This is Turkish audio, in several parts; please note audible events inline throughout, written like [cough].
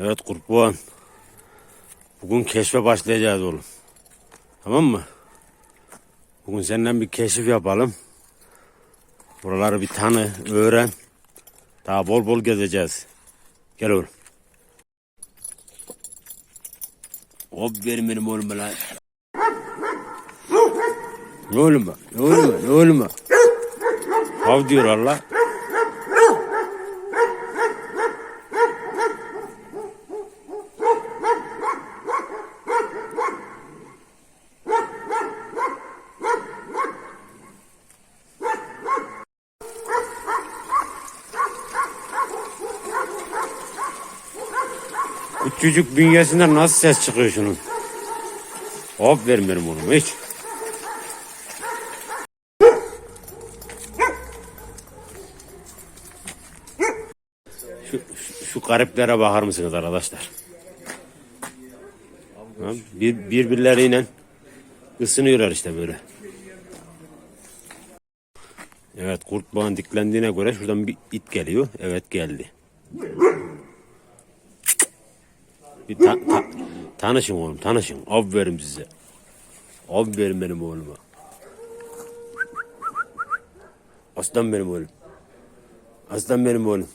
Evet Kurtboğan. Bugün keşfe başlayacağız oğlum. Tamam mı? Bugün senden bir keşif yapalım. Buraları bir tanı, öğren. Daha bol bol gezeceğiz. Gel oğlum. Hop verin benim oğlum lan. Ne oğlum? Ne oğlum? Ne oğlum? Hav diyor Allah. Küçücük bünyesinden nasıl ses çıkıyor şunun? Hop benim oğlum hiç. Şu, şu, şu gariplere bakar mısınız arkadaşlar? Bir, birbirleriyle ısınıyorlar işte böyle. Evet kurt bağın diklendiğine göre şuradan bir it geliyor. Evet geldi. Bir ta- ta- tanışın oğlum tanışın. Aferin size. Aferin benim oğluma. Aslan benim oğlum. Aslan benim oğlum.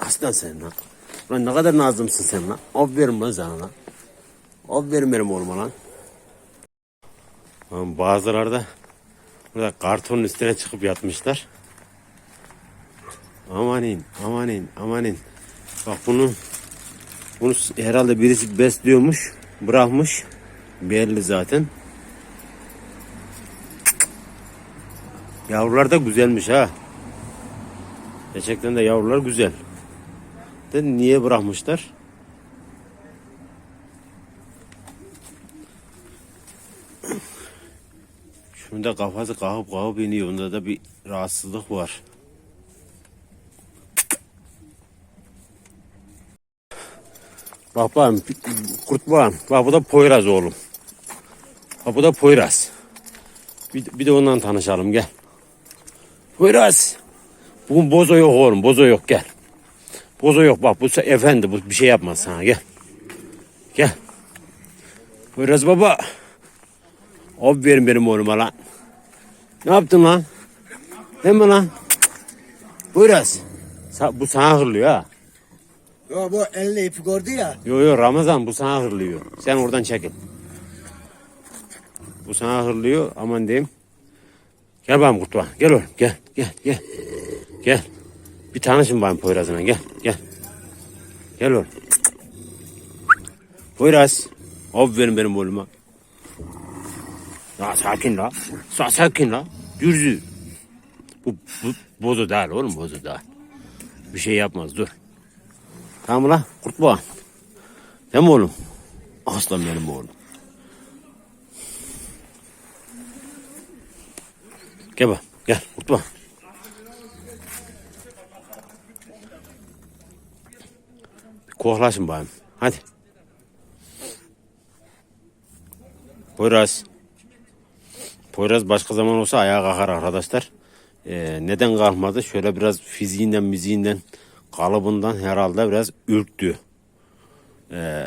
Aslan sen lan. Lan ne kadar nazımsın sen lan. Aferin lan sana lan. Aferin benim oğluma lan. Lan Bazıları da burada kartonun üstüne çıkıp yatmışlar. Amanin, amanin, amanin. Bak bunu bunu herhalde birisi besliyormuş, bırakmış. Belli zaten. Yavrular da güzelmiş ha. Gerçekten de yavrular güzel. De niye bırakmışlar? Şunda kafası kalkıp kalkıp iniyor. Onda da bir rahatsızlık var. Bak bak kurt bağım. Bak bu da Poyraz oğlum. Bak bu da Poyraz. Bir, bir de ondan tanışalım gel. Poyraz. Bugün bozo yok oğlum bozo yok gel. Bozo yok bak bu efendi bu bir şey yapmaz sana gel. Gel. Poyraz baba. Aferin benim oğluma lan. Ne yaptın lan? Değil mi lan? Poyraz. Bu sana hırlıyor ha. Yo bu elle ipi gördü ya. Yo yo Ramazan bu sana hırlıyor. Sen oradan çekil. Bu sana hırlıyor aman diyeyim. Gel bakalım kurtuma. Gel oğlum gel gel gel. Gel. Bir tanışın bakayım Poyraz'ına gel gel. Gel oğlum. Poyraz. Aferin benim oğluma. Ya sakin la. Sa sakin la. Dürzü. Bu, bu bozu değil oğlum bozu değil. Bir şey yapmaz dur. Tamam la kurt boğa. Değil mi oğlum? Aslan benim oğlum. Gel bak gel kurt boğa. Bir koklaşın bakayım. Hadi. Poyraz. Poyraz başka zaman olsa ayağa kalkar arkadaşlar. Ee, neden kalkmadı? Şöyle biraz fiziğinden, müziğinden, kalıbından herhalde biraz ürktü. Ee,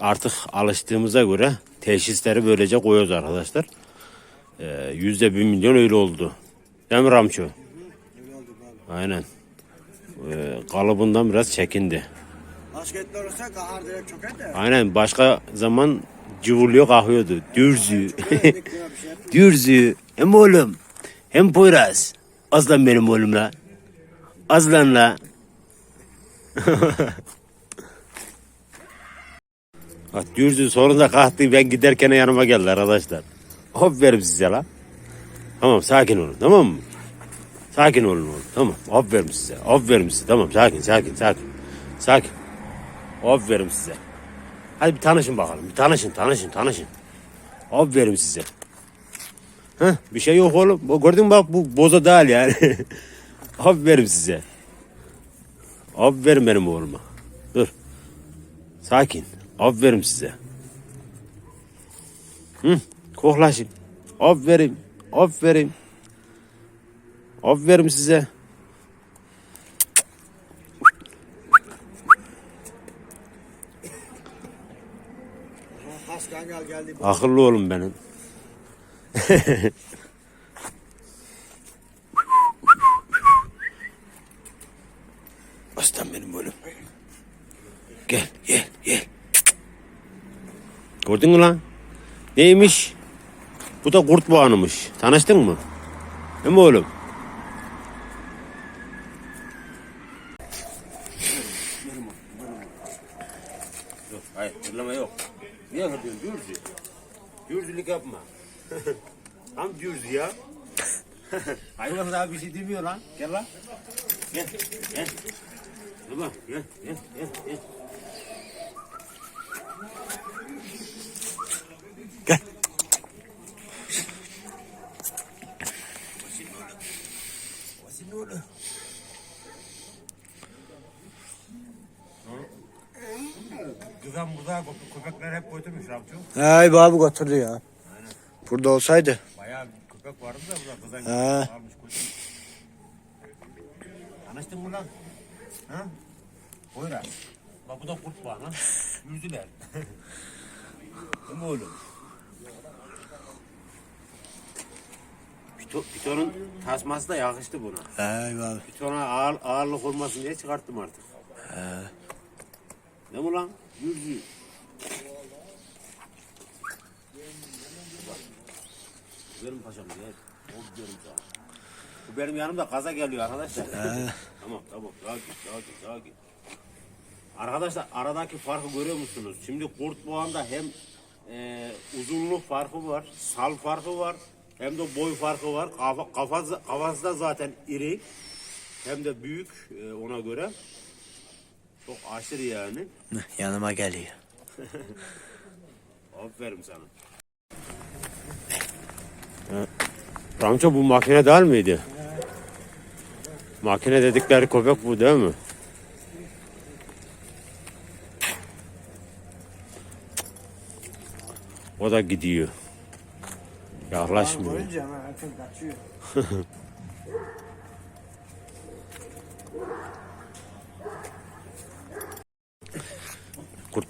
artık alıştığımıza göre teşhisleri böylece koyuyoruz arkadaşlar. Ee, Yüzde bir milyon öyle oldu. Değil mi Ramço? Aynen. Ee, kalıbından biraz çekindi. Başka etler olsa kahar direkt çöker de. Aynen başka zaman cıvırlıyor kalkıyordu. Dürzü. [laughs] Şey. Dürzü. Hem oğlum. Hem Poyraz. Aslan benim oğlum la. Aslan la. [laughs] Bak Dürzü sonunda kalktı ben giderken yanıma geldi arkadaşlar. Aferin size la. Tamam sakin olun tamam mı? Sakin olun oğlum tamam. Aferin size. Aferin size. Tamam sakin sakin sakin. Sakin. Aferin size. Hadi bir tanışın bakalım. Bir tanışın tanışın tanışın. Aferin size. Heh, bir şey yok oğlum. Gördün mü bak bu boza değil yani. [laughs] Aferin size. Aferin benim oğluma. Dur. Sakin. Aferin size. Hı, koklaşın. Aferin. Aferin. Aferin size. Akıllı oğlum benim. [laughs] Gördün mü lan? Neymiş? Bu da kurt boğanımış. Tanıştın mı? Değil mi oğlum? Yok, hayır, hırlama yok. Niye hırlıyorsun? Dürzü. Dürzülük yapma. [laughs] Tam dürzü ya. [laughs] Hayvan daha bir şey demiyor lan. Gel lan. Gel, gel. Tamam, gel, gel, gel, gel. Güven burada köpekler hep götürmüş Ramço. Hay bu abi götürdü ya. Burada olsaydı. Bayağı köpek vardı da burada kızan He. almış götürmüş. Anlaştın mı lan? Ha? Buyur abi. Bak bu da kurt var lan. Yüzdüler. [laughs] Değil mi oğlum? Pito, Pito'nun tasması da yakıştı buna. Hay abi. Pitona ağır, ağırlık olmasın diye çıkarttım artık. Ne mi lan? Yüzü. Benim paşam gel. O diyorum sana. Bu benim yanımda kaza geliyor arkadaşlar. tamam tamam. Sakin sakin sakin. Arkadaşlar aradaki farkı görüyor musunuz? Şimdi kurt boğanda hem e, uzunluk farkı var, sal farkı var, hem de boy farkı var. Kafa, kafası, kafası da zaten iri. Hem de büyük e, ona göre. Çok aşırı yani. Yanıma geliyor. [laughs] Aferin sana. Ramço bu makine değil miydi? Makine dedikleri köpek bu değil mi? O da gidiyor. Yaklaşmıyor. [laughs]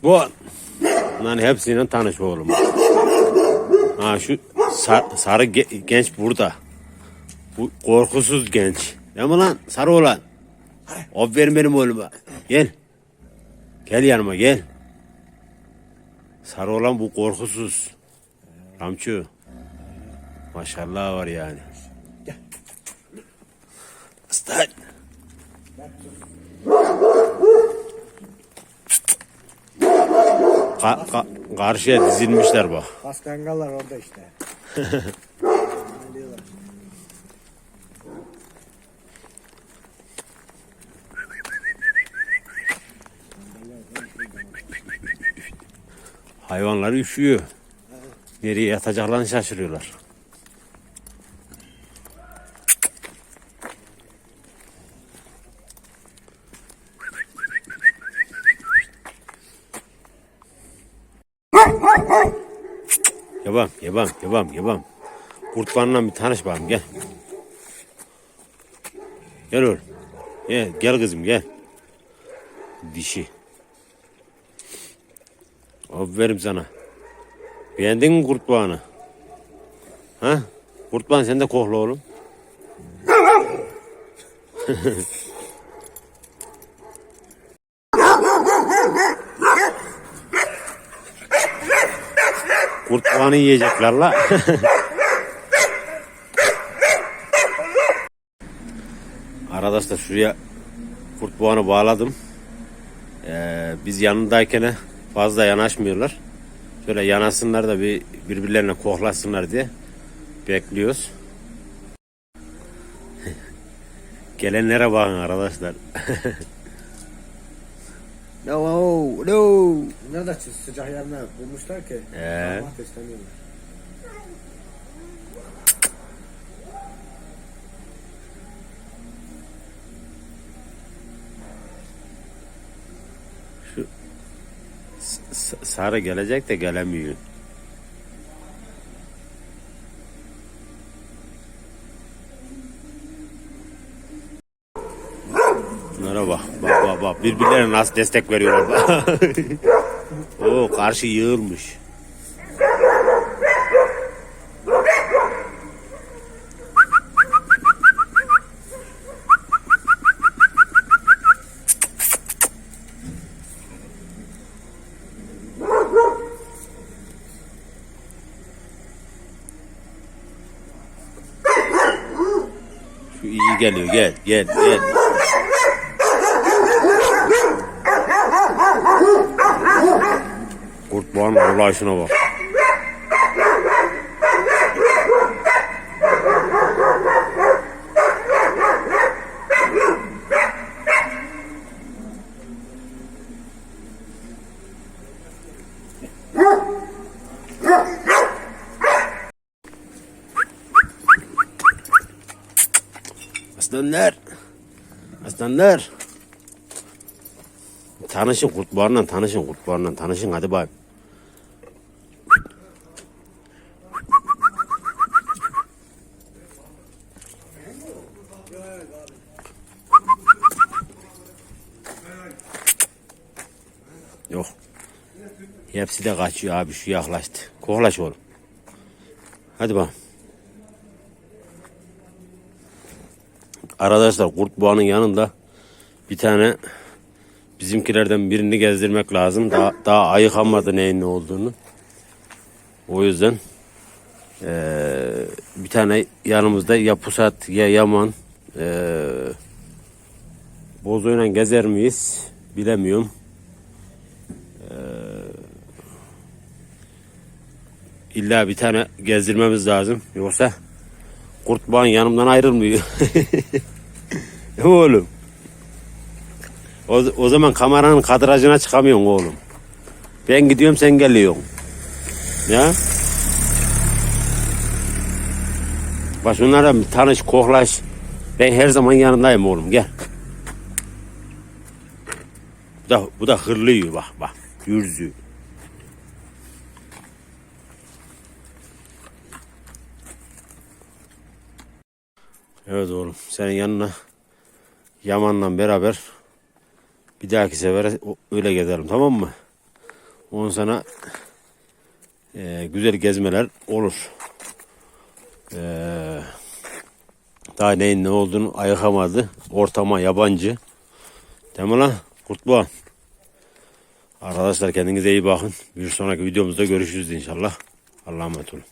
Kurtboğan. Bunların hepsiyle tanış oğlum. Ha şu sar- sarı ge- genç burada. Bu korkusuz genç. Değil mi lan? Sarı olan. Aferin benim oğluma. Gel. Gel yanıma gel. Sarı olan bu korkusuz. Ramçı. Maşallah var yani. Aslan. Ka- ka- karşıya dizilmişler bak. Bas kangallar orada işte. Geliyorlar. Hayvanlar üşüyor. Nereye yatacaklarını şaşırıyorlar. Yabam, yabam, yabam, yabam. Kurtlarla bir tanış bakalım gel. Gel oğlum. Gel, gel kızım gel. Dişi. Aferin sana. Beğendin mi kurtbağını? Ha? Kurtbağın sen de kokla oğlum. [laughs] Kurtbağını yiyecekler la. [laughs] Arkadaşlar şuraya kurtbağını bağladım. Ee, biz yanındayken fazla yanaşmıyorlar. Şöyle yanasınlar da bir birbirlerine koklasınlar diye bekliyoruz. [laughs] Gelenlere bakın arkadaşlar. [laughs] No, no. Nerede sıcak yerine bulmuşlar ki? Ee? Allah besleniyorlar. S- Sarı gelecek de gelemiyor. Birbirlerine nasıl destek veriyorlar. [laughs] Oo karşı yığılmış. Geliyor gel gel gel. Kurt boğanın ulaşına bak. Aslanlar. Aslanlar. Tanışın kurtlarla tanışın kurtlarla tanışın hadi bay. Yok. Hepsi de kaçıyor abi şu yaklaştı. Koklaş oğlum. Hadi bakalım. Arkadaşlar kurt boğanın yanında bir tane bizimkilerden birini gezdirmek lazım. Daha, daha ayıkamadı neyin ne olduğunu. O yüzden eee, bir tane yanımızda ya pusat ya yaman eee bozoyla gezer miyiz bilemiyorum. İlla bir tane gezdirmemiz lazım. Yoksa kurt boğan yanımdan ayrılmıyor. [laughs] Değil oğlum? O, o zaman kameranın kadrajına çıkamıyorsun oğlum. Ben gidiyorum sen geliyorsun. Ya? Bak şunlara bir tanış koklaş. Ben her zaman yanındayım oğlum gel. Bu da, bu da hırlıyor bak bak. Yürzü. Evet oğlum senin yanına Yaman'la beraber bir dahaki sefere öyle gezelim tamam mı? Ondan sana eee, güzel gezmeler olur. Eee, daha neyin ne olduğunu ayıkamadı. Ortama yabancı. Değil mi lan? Kurtboğan. Arkadaşlar kendinize iyi bakın. Bir sonraki videomuzda görüşürüz inşallah. Allah'a emanet olun.